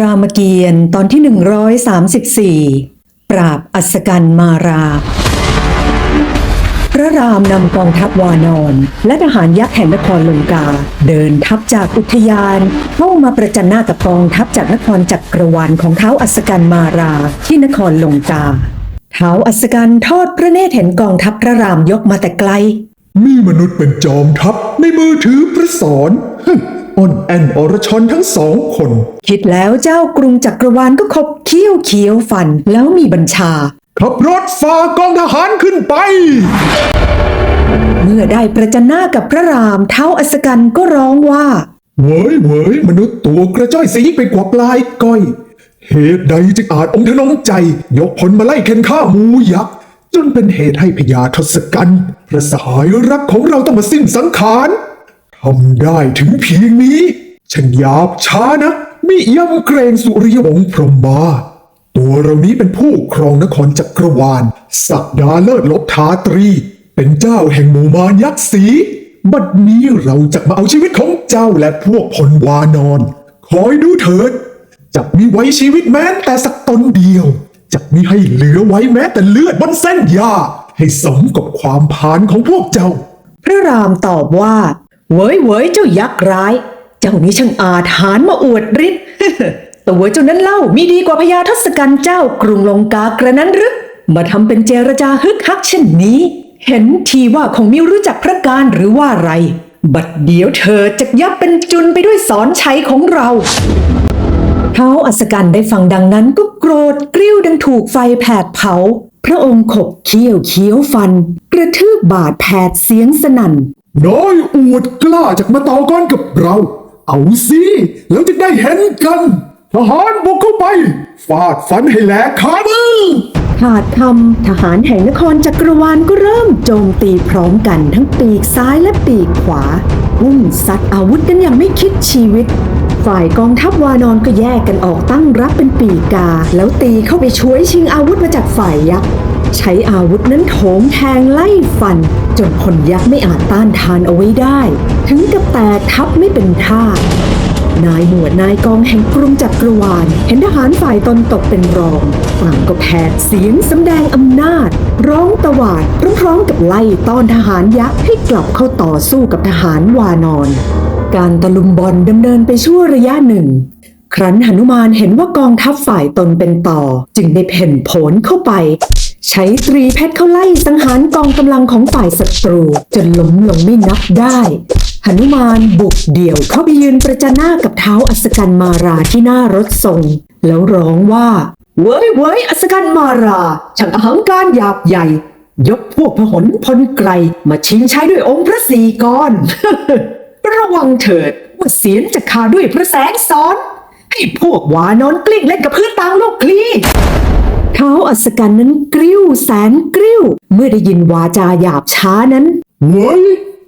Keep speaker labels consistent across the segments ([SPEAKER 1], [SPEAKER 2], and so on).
[SPEAKER 1] รามเกียรติ์ตอนที่ 134 ปราบอัศกันมารา พระรามนำกองทัพวานอน และทหารยักษ์แห่งนครลงกา เดินทัพจากอุทยานเข้ามาประจันหน้ากับกองทัพจากนครจักรวาลของเท้าอัศกันมาราที่นครลงกา เท้าอัศกันทอดพระเนตรเห็นกองทัพพระรามยกมาแต่ไกล
[SPEAKER 2] มีมนุษย์เป็นจอมทัพในมือถือพระสอนฮึ่ม อ่อนแอนอรชรทั้งสองคน
[SPEAKER 1] คิดแล้วเจ้ากรุงจักรวาลก็ขบเคี้ยวเคี้ยวฟันแล้วมีบัญชา
[SPEAKER 2] ขับรถฝ่ากองทหารขึ้นไป
[SPEAKER 1] เมื่อได้ประจันหน้ากับพระรามเท้าอัศกันก็ร้องว่า
[SPEAKER 2] เว้ยเว้ยมนุษย์ตัวกระจ้อยสีไปกว่าปลายก้อย เหตุใดจึงอาจองค์ทนงใจ ยกพลมาไล่เข็นฆ่าหมูยักษ์จนเป็นเหตุให้พญาทศกัณฐ์พระสหายรักของเราต้องมาสิ้นสังขาร ทำได้ถึงเพียงนี้ ฉันหยาบช้านะมิยำเกรงสุริยวงศ์พรหมา ตัวเรานี้เป็นผู้ครองนครจักรวาล สักดาเลิศลบทาตรี เป็นเจ้าแห่งหมู่มารยักษ์สีบัดนี้เราจะมาเอาชีวิตของเจ้าและพวกพลวานอน คอยดูเถิดจะมีไว้ชีวิตแม้แต่สักตนเดียวจะมีให้เหลือไว้แม้แต่เลือดบนเส้นหญ้าให้สมกับความพานของพวกเจ้า
[SPEAKER 1] พระรามตอบว่า เว้ยเว้ยเจ้ายักษ์ร้าย เจ้านี้ช่างอาถรรพ์มาอวดฤทธิ์ตัวเจ้านั้นเล่ามีดีกว่าพญาทศกัณฐ์เจ้ากรุงลงกากระนั้นหรือมาทำเป็นเจรจาฮึกฮักเช่นนี้ เห็นทีว่าคงม่รู้จักพระการหรือว่าไร บัดเดี๋ยวเธอจะยับเป็นจุนไปด้วยสอนชัยของเราเท้าอัศกันได้ฟังดังนั้นก็โกรธกริ้วดังถูกไฟแผดเผา พระองค์ขบเคี้ยวเคี้ยวฟัน กระทืบบาดแผดเสียงสนั่น
[SPEAKER 2] น้อยอวดกล้าจากมาต่อกรกับเรา เอาสิแล้วจะได้เห็นกันทหารบุกเข้าไป ฟาดฟันให้แหลกขามือ
[SPEAKER 1] ขาดคำทหารแห่งนครจักรวาลก็เริ่มโจมตีพร้อมกันทั้งปีกซ้ายและปีกขวาพุ่งซัดอาวุธกันอย่างไม่คิดชีวิต ฝ่ายกองทัพวานอนก็แยกกันออกตั้งรับเป็นปีกา แล้วตีเข้าไปช่วยชิงอาวุธมาจากฝ่ายยักษ์ ใช้อาวุธนั้นโถมแทงไล่ฟัน จนพลยักษ์ไม่อาจต้านทานเอาไว้ได้ ถึงกับแตกทับไม่เป็นท่านายหมวดนายกองแห่งกรุงจักรวาล เห็นทหารฝ่ายตนตกเป็นรองต่างก็แผดเสียงสำแดงอำนาจ ร้องตวาดพร้อมๆกับไล่ต้อนทหารยักษ์ให้กลับเข้าต่อสู้กับทหารวานอน การตะลุมบอลดำเนินไปชั่วระยะหนึ่ง ครั้นหนุมานเห็นว่ากองทัพฝ่ายตนเป็นต่อ จึงได้เพ่นโผนเข้าไป ใช้ตรีเพชรเข้าไล่สังหารกองกำลังของฝ่ายศัตรู จนล้มลงไม่นับได้หนุมานบุกเดี่ยวเข้าไปยืนประจันหน้ากับเท้าอัศกันมาราที่หน้ารถทรง แล้วร้องว่า เว้ยเว้ยอัศกันมาราช่างอหังการหยาบใหญ่ ยกพวกพหลพลไกล มาชิงใช้ด้วยองค์พระศรีกรระวังเถิดว่าเสียนจะขาด้วยพระแสงซ้อน ให้พวกวานอนกลิ้งเล่นกับพื้นตางโลกคลี เท้าอัศกันนั้นกริ้วแสนกริ้ว เมื่อได้ยินวาจาหยาบช้านั้น
[SPEAKER 2] เว้ย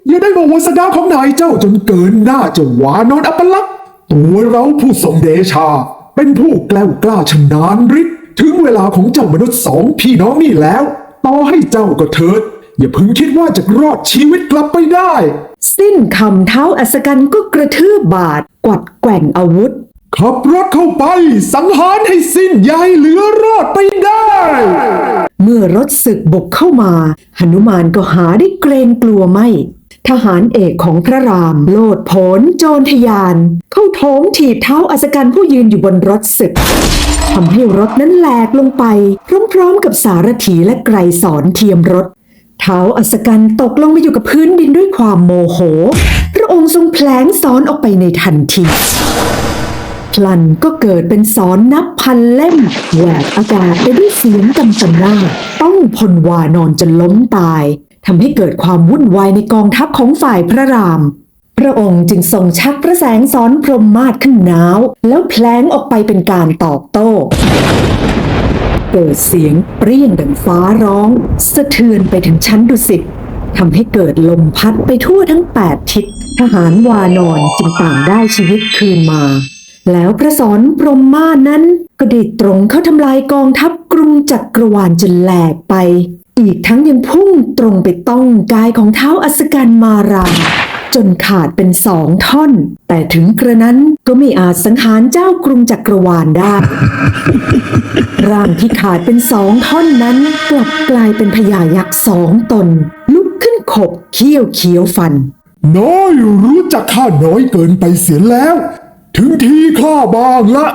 [SPEAKER 2] อย่าได้มาวาสนาของนายเจ้าจนเกินหน้าเจะวานอนอัปลักษณ์ตัวเราผู้ทรงเดชา เป็นผู้แกล้วกล้าชำนาญฤทธิ์ถึงเวลาของเจ้ามนุษย์สองพี่น้องนี่แล้ว ต่อให้เจ้าก็เถิด อย่าเพึงคิดว่าจะรอดชีวิตกลับไปได้
[SPEAKER 1] สิ้นคำเท้าอัศกันก็กระทืบบาดกวัดแกว่งอาวุธ
[SPEAKER 2] ขับรถเข้าไป สังหารให้สิ้นยายเหลือรอดไปได้
[SPEAKER 1] เมื่อรถศึกบุกเข้ามาหนุมานก็หาได้เกรงกลัวไม่ ทหารเอกของพระราม โลดโผนโจรทยาน เข้าโถมถีบเท้าอัศกันผู้ยืนอยู่บนรถศึกทำให้รถนั้นแหลกลงไป พร้อมๆกับสารถีและไกรสอนเทียมรถเท้าอัศกันตกลงไปอยู่กับพื้นดินด้วยความโมโห พระองค์ทรงแผลงสอนออกไปในทันที ลันก็เกิดเป็นสอนนับพันเล่มแหวกอากาศไปด้วยเสียงกำจำหน้า ต้องพลวานอนจนล้มตายทำให้เกิดความวุ่นวายในกองทัพของฝ่ายพระราม พระองค์จึงทรงชักพระแสงสอนพรหมมาศขึ้นหนาว แล้วแผลงออกไปเป็นการตอบโต้ เกิดเสียงเปรี้ยงดังฟ้าร้อง สะเทือนไปถึงชั้นดุสิตทำให้เกิดลมพัดไปทั่วทั้ง 8 ทิศ ทหารวานอนจึงต่างได้ชีวิตคืนมา แล้วพระสอนพรหมมานั้นก็ได้ตรงเข้าทำลายกองทัพกรุงจักรวาลจนแหลกไป อีกทั้งยังพุ่งตรงไปต้องกายของเท้าอัศกันมาราจนขาดเป็นสองท่อน แต่ถึงกระนั้นก็ไม่อาจสังหารเจ้ากรุงจักรวาลได้ ร่างที่ขาดเป็นสองท่อนนั้นกลับกลายเป็นพญายักษ์สองตน ลุกขึ้นขบเขี้ยวเขียวฟัน
[SPEAKER 2] น้อยรู้จักข้าน้อยเกินไปเสียแล้ว ถึงทีข้าบางละ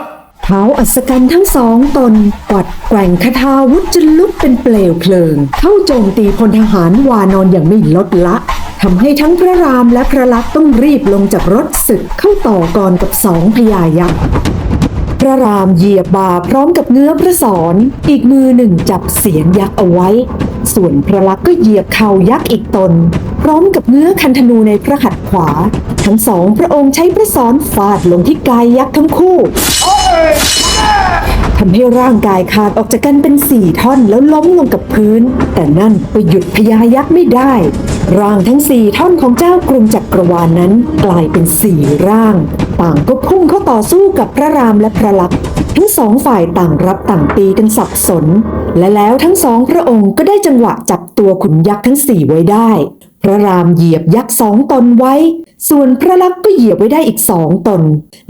[SPEAKER 1] เท้าอัศกันทั้งสองตนกวัดแกว่งคาถาวุธจนลุกเป็นเปลวเพลิง เข้าโจมตีพลทหารวานอนอย่างไม่ลดละทำให้ทั้งพระรามและพระลักษณ์ต้องรีบลงจากรถศึกเข้าต่อกรกับสองพญายักษ์พระรามเหยียบบ่าพร้อมกับเงื้อพระศรอีกมือหนึ่งจับเสียนยักษ์เอาไว้ ส่วนพระลักษณ์ก็เหยียบเข่ายักษ์อีกตน พร้อมกับเงื้อคันธนูในพระหัตถ์ขวา ทั้งสองพระองค์ใช้พระศรฟาดลงที่กายยักษ์ทั้งคู่ทำให้ร่างกายขาดออกจากกันเป็นสี่ท่อนแล้วล้มลงกับพื้น แต่นั่นก็หยุดพญายักษ์ไม่ได้ ร่างทั้งสี่ท่อนของเจ้ากรุงจักรวาลนนั้นกลายเป็นสี่ร่าง ต่างก็พุ่งเข้าต่อสู้กับพระรามและพระลักษณ์ทั้งสองฝ่ายต่างรับต่างตีกันสับสน และแล้วทั้งสองพระองค์ก็ได้จังหวะจับตัวขุนยักษ์ทั้งสี่ไว้ได้ พระรามเหยียบยักษ์สองตนไว้ ส่วนพระลักษณ์ก็เหยียบไว้ได้อีกสองตน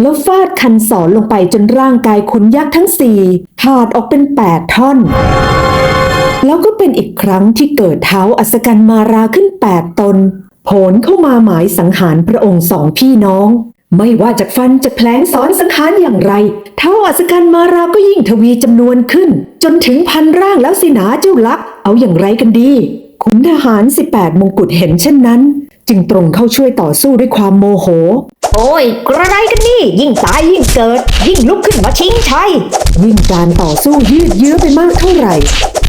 [SPEAKER 1] แล้วฟาดคันศรลงไปจนร่างกายขุนยักษ์ทั้งสี่ขาดออกเป็นแปดท่อน แล้วก็เป็นอีกครั้งที่เกิดเท้าอัศกันมาราขึ้นแปดตนโผลเข้ามาหมายสังหารพระองค์สองพี่น้อง ไม่ว่าจะฟันจะแผลงสอนสังหารอย่างไร เท้าอัศกันมาราก็ยิ่งทวีจำนวนขึ้น จนถึงพันร่างแล้วสินาเจ้าลักษณ์เอาอย่างไรกันดี ขุนทหาร 18 มงกุฎเห็นเช่นนั้น จึงตรงเข้าช่วยต่อสู้ด้วยความโมโห
[SPEAKER 3] โอ้ย กระไรกันนี่ ยิ่งตายยิ่งเกิด ยิ่งลุกขึ้นมาชิงชัย
[SPEAKER 1] ยิ่งการต่อสู้ยืดเยื้อไปมากเท่าไหร่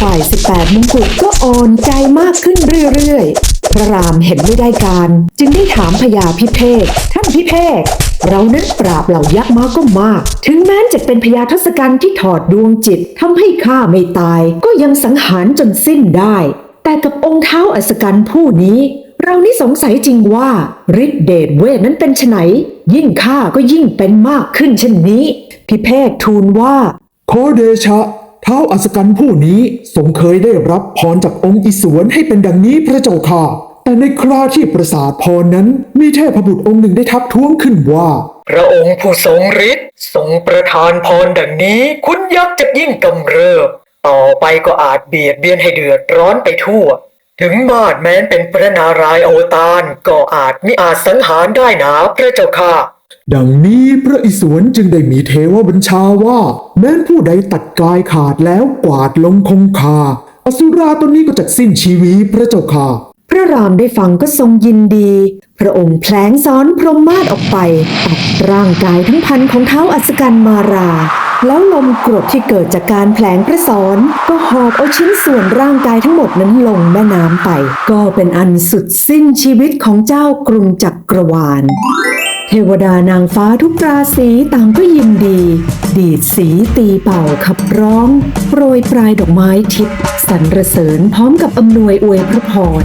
[SPEAKER 1] ฝ่าย 18 มงกุฎก็อ่อนใจมากขึ้นเรื่อยๆ พระรามเห็นไม่ได้การ จึงได้ถามพญาพิเภกท่านพิเภกเรานั้นปราบเหล่ายักษ์มาก็มาก ถึงแม้จะเป็นพญาทศกัณฐ์ที่ถอดดวงจิตทำให้ข้าไม่ตาย ก็ยังสังหารจนสิ้นได้ แต่กับองค์เท้าอัศกัณฐ์ผู้นี้ เรานี่สงสัยจริงว่าฤทธิเดชเวทนั้นเป็นไฉนยิ่งข้าก็ยิ่งเป็นมากขึ้นเช่นนี้ พิเภกทูลว่า
[SPEAKER 2] ขอเดชะ เท้าอัศกันผู้นี้ทรงเคยได้รับพรจากองค์อิศวรให้เป็นดังนี้พระเจ้าค่ะ แต่ในคราที่ประสาทพรนั้น มีเทพบุตรองค์หนึ่งได้ทักท้วงขึ้นว่า
[SPEAKER 4] พระองค์ผู้ทรงฤทธิ์ทรงประทานพรดังนี้ คุณยักษ์จะยิ่งกำเริบ ต่อไปก็อาจเบียดเบียนให้เดือดร้อนไปทั่ว ถึงมาดแม้นเป็นพระนารายณ์อวตารก็อาจมิอาจสังหารได้หนาพระเจ้าค่ะ
[SPEAKER 2] ดังนี้พระอิศวรจึงได้มีเทวบัญชาว่า แม้นผู้ใดตัดกายขาดแล้วกวาดลงคงคา อสุราตนนี้ก็จะสิ้นชีวิตพระเจ้าค่ะ
[SPEAKER 1] พระรามได้ฟังก็ทรงยินดี พระองค์แผลงซ้อนพรหมมาศออกไปตัดร่างกายทั้งพันของเท้าอัศกันมารา แล้วลมกรดที่เกิดจากการแผลงพระศรก็หอบเอาชิ้นส่วนร่างกายทั้งหมดนั้นลงแม่น้ำไป ก็เป็นอันสุดสิ้นชีวิตของเจ้ากรุงจักรวาล เทวดานางฟ้าทุกราศีต่างก็ยินดี ดีดสีตีเป่าขับร้องโปรยปลายดอกไม้ทิพย์สรรเสริญพร้อมกับอำนวยอวยพระพร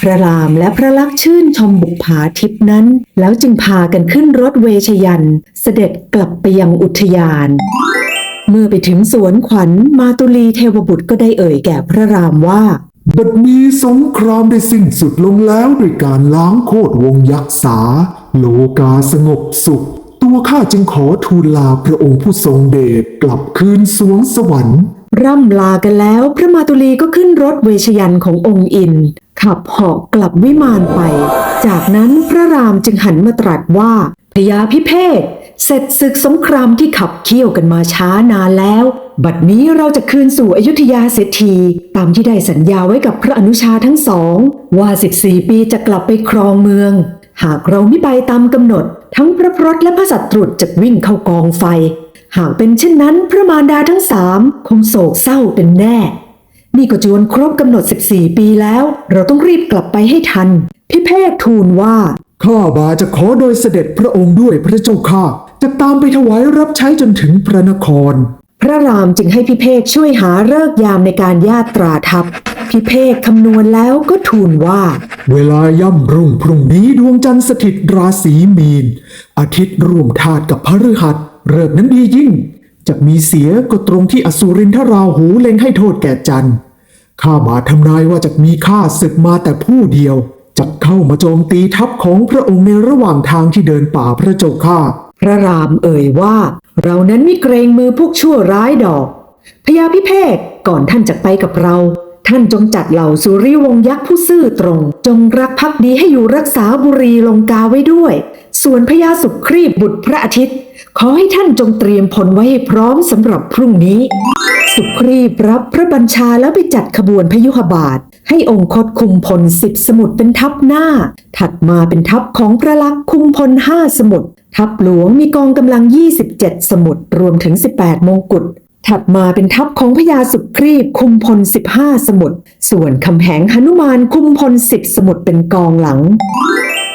[SPEAKER 1] พระรามและพระลักษณ์ชื่นชมบุกผาทิพย์นั้น แล้วจึงพากันขึ้นรถเวชยัน เสด็จกลับไปยังอุทยาน เมื่อไปถึงสวนขวัญมาตุลีเทวบุตรก็ได้เอ่ยแก่พระรามว่า
[SPEAKER 2] บัดนี้สงครามได้สิ้นสุดลงแล้วด้วยการล้างโคตรวงยักษ์สา โลกาสงบสุข ตัวข้าจึงขอทูลลาพระองค์ผู้ทรงเดชกลับคืนสวงสวรรค์
[SPEAKER 1] ร่ำลากันแล้วพระมาตุลีก็ขึ้นรถเวชยันขององค์อิน ขับเหาะกลับวิมานไป จากนั้นพระรามจึงหันมาตรัสว่าพญาพิเภก เสร็จศึกสงครามที่ขับเคี่ยวกันมาช้านานแล้ว บัดนี้เราจะคืนสู่อยุธยาเสียทีตามที่ได้สัญญาไว้กับพระอนุชาทั้งสอง ว่า 14 ปีจะกลับไปครองเมือง หากเราไม่ไปตามกำหนด ทั้งพระพรตและพระสัตรุษจะวิ่งเข้ากองไฟ หากเป็นเช่นนั้นพระมารดาทั้งสามคงโศกเศร้าเป็นแน่ นี่ก็จวนครบกำหนด 14 ปีแล้ว เราต้องรีบกลับไปให้ทัน พิเภกทูลว่า
[SPEAKER 2] ข้าบาจะขอโดยเสด็จพระองค์ด้วยพระเจ้าข้า จะตามไปถวายรับใช้จนถึงพระนคร
[SPEAKER 1] พระรามจึงให้พิเภกช่วยหาเลิกษ์ยามในการญาตราทัพ พิเภกคำนวณแล้วก็ทูลว่า
[SPEAKER 2] เวลาย่ำรุ่งพรุ่งนี้ดวงจันทร์สถิตราศีมีน อาทิตย์ร่วมธาตุกับพฤหัสเริกนั้นดียิ่ง จะมีเสียก็ตรงที่อสุรินทราหูเล็งให้โทษแก่จันทร์ข้าบาททำนายว่าจะมีข้าศึกมาแต่ผู้เดียวจะเข้ามาโจมตีทัพของพระองค์ในระหว่างทางที่เดินป่าพระเจ้าข้า
[SPEAKER 1] พระรามเอ่ยว่า เรานั้นไม่เกรงมือพวกชั่วร้ายดอกพญาพิเภกก่อนท่านจะไปกับเรา ท่านจงจัดเหล่าสุริวงยักษ์ผู้ซื่อตรง จงรักภักดีให้อยู่รักษาบุรีลงกาไว้ด้วย ส่วนพญาสุครีบบุตรพระอาทิตย์ ขอให้ท่านจงเตรียมผลไว้ให้พร้อมสำหรับพรุ่งนี้ สุครีบรับพระบัญชาแล้วไปจัดขบวนพยุหบาท ให้องคตคุมพลสิบสมุทรเป็นทัพหน้า ถัดมาเป็นทัพของพระลักษ์คุมพลห้าสมุทร ทัพหลวงมีกองกำลัง 27 สมุทรวมถึง 18 มงกุฎถัดมาเป็นทัพของพญาสุครีบคุมพล 15 สมุทรส่วนคำแหงหนุมานคุมพล 10 สมุทรเป็นกองหลัง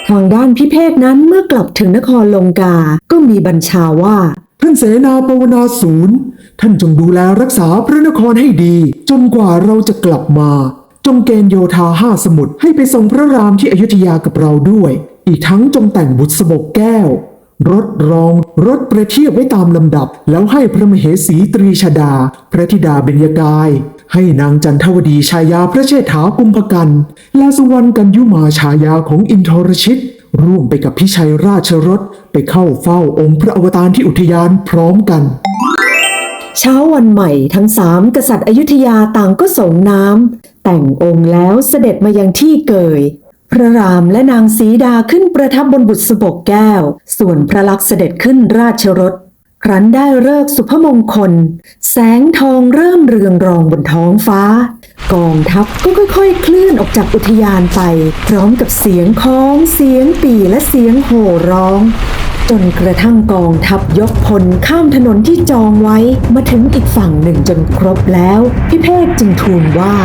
[SPEAKER 1] ทางด้านพิเภกนั้นเมื่อกลับถึงนครลงกา ก็มีบัญชาว่า
[SPEAKER 2] ท่านเสนาปวนาศูนย์ ท่านจงดูแลรักษาพระนครให้ดี จนกว่าเราจะกลับมา จงเกณฑ์โยธาห้าสมุทรให้ไปส่งพระรามที่อยุธยากับเราด้วย อีกทั้งจงแต่งบุษบกแก้ว รถรองรถประเทียบไว้ตามลำดับ แล้วให้พระมเหสีตรีชดา พระธิดาเบญยกาย ให้นางจันทวดีชายาพระเชษฐากุมภกันและสุวรรณกันยุมาชายาของอินทรชิต ร่วมไปกับพิชัยราชรถไปเข้าเฝ้าองค์พระอวตารที่อุทยานพร้อมกัน
[SPEAKER 1] เช้าวันใหม่ทั้งสามกษัตริย์อยุธยาต่างก็ส่งน้ำแต่งองค์แล้วเสด็จมายังที่เกย พระรามและนางสีดาขึ้นประทับบนบุษบกแก้ว ส่วนพระลักษณ์เสด็จขึ้นราชรถ ครั้นได้เลิกสุภมงคล แสงทองเริ่มเรืองรองบนท้องฟ้า กองทัพก็ค่อยๆ เคลื่อนออกจากอุทยานไป พร้อมกับเสียงค้อง เสียงปี่และเสียงโห่ร้อง จนกระทั่งกองทัพยกพลข้ามถนนที่จองไว้มาถึงอีกฝั่งหนึ่งจนครบแล้ว พิเภกจึงทูลว่า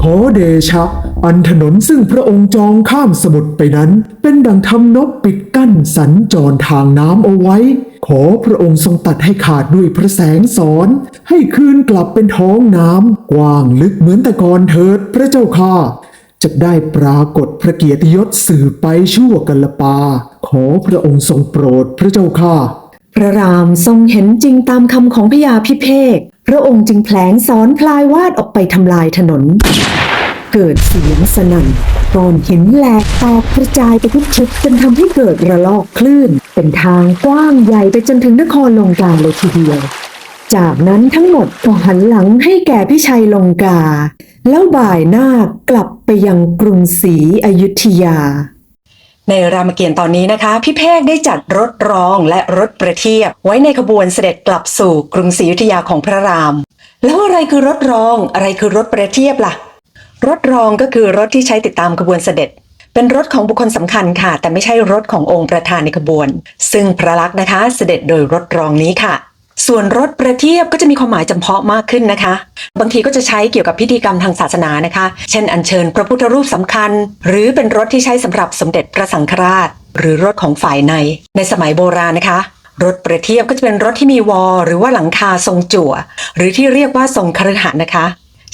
[SPEAKER 2] ขอเดชะ อันถนนซึ่งพระองค์จองข้ามสมุทรไปนั้น เป็นดังทำนบปิดกั้นสัญจรทางน้ำเอาไว้ ขอพระองค์ทรงตัดให้ขาดด้วยพระแสงสอน ให้คืนกลับเป็นท้องน้ำกว้างลึกเหมือนแต่ก่อนเถิดพระเจ้าค่ะจะได้ปรากฏพระเกียรติยศสื่อไปชั่วกัลปา ขอพระองค์ทรงโปรดพระเจ้าค่ะ
[SPEAKER 1] พระรามทรงเห็นจริงตามคำของพญาพิเภก พระองค์จึงแผลงสอนพลายวาดออกไปทำลายถนน เกิดเสียงสนั่นก้อนหินแหลกแตกกระจายไปทุกทิศจนทำให้เกิดระลอกคลื่น เป็นทางกว้างใหญ่ไปจนถึงนครลงกาเลยทีเดียว จากนั้นทั้งหมดก็หันหลังให้แก่พิชัยลงกา แล้วบ่ายหน้ากลับไปยังกรุงศรีอยุธยา
[SPEAKER 5] ในรามเกียรติ์ตอนนี้นะคะ พี่เพกได้จัดรถรองและรถประเทียบ ไว้ในขบวนเสด็จกลับสู่กรุงศรีอยุธยาของพระราม แล้วอะไรคือรถรองอะไรคือรถประเทียบล่ะ รถรองก็คือรถที่ใช้ติดตามขบวนเสด็จ เป็นรถของบุคคลสำคัญค่ะ แต่ไม่ใช่รถขององค์ประธานในขบวน ซึ่งพระลักษณ์นะคะ เสด็จโดยรถรองนี้ค่ะ ส่วนรถประเทียบก็จะมีความหมายจำเพาะมากขึ้นนะคะ บางทีก็จะใช้เกี่ยวกับพิธีกรรมทางศาสนานะคะ เช่นอัญเชิญพระพุทธรูปสำคัญ หรือเป็นรถที่ใช้สำหรับสมเด็จพระสังฆราช หรือรถของฝ่ายใน ในสมัยโบราณนะคะรถประเทียบก็จะเป็นรถที่มีวอลหรือว่าหลังคาทรงจั่ว หรือที่เรียกว่าทรงคฤหัสถ์นะคะ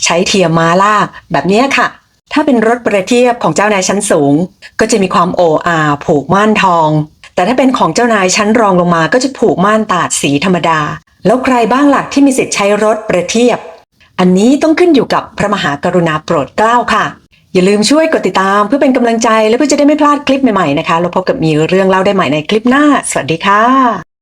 [SPEAKER 5] ใช้เทียมม้าลากแบบนี้ค่ะ ถ้าเป็นรถประเทียบของเจ้านายชั้นสูง ก็จะมีความโออาผูกม่านทอง แต่ถ้าเป็นของเจ้านายชั้นรองลงมาก็จะผูกม่านตาดสีธรรมดา แล้วใครบ้างหลักที่มีสิทธิ์ใช้รถประเทียบ อันนี้ต้องขึ้นอยู่กับพระมหากรุณาโปรดเกล้าค่ะ อย่าลืมช่วยกดติดตามเพื่อเป็นกำลังใจและเพื่อจะได้ไม่พลาดคลิปใหม่ๆนะคะแล้วพบกับมีเรื่องเล่าได้ใหม่ในคลิปหน้า สวัสดีค่ะ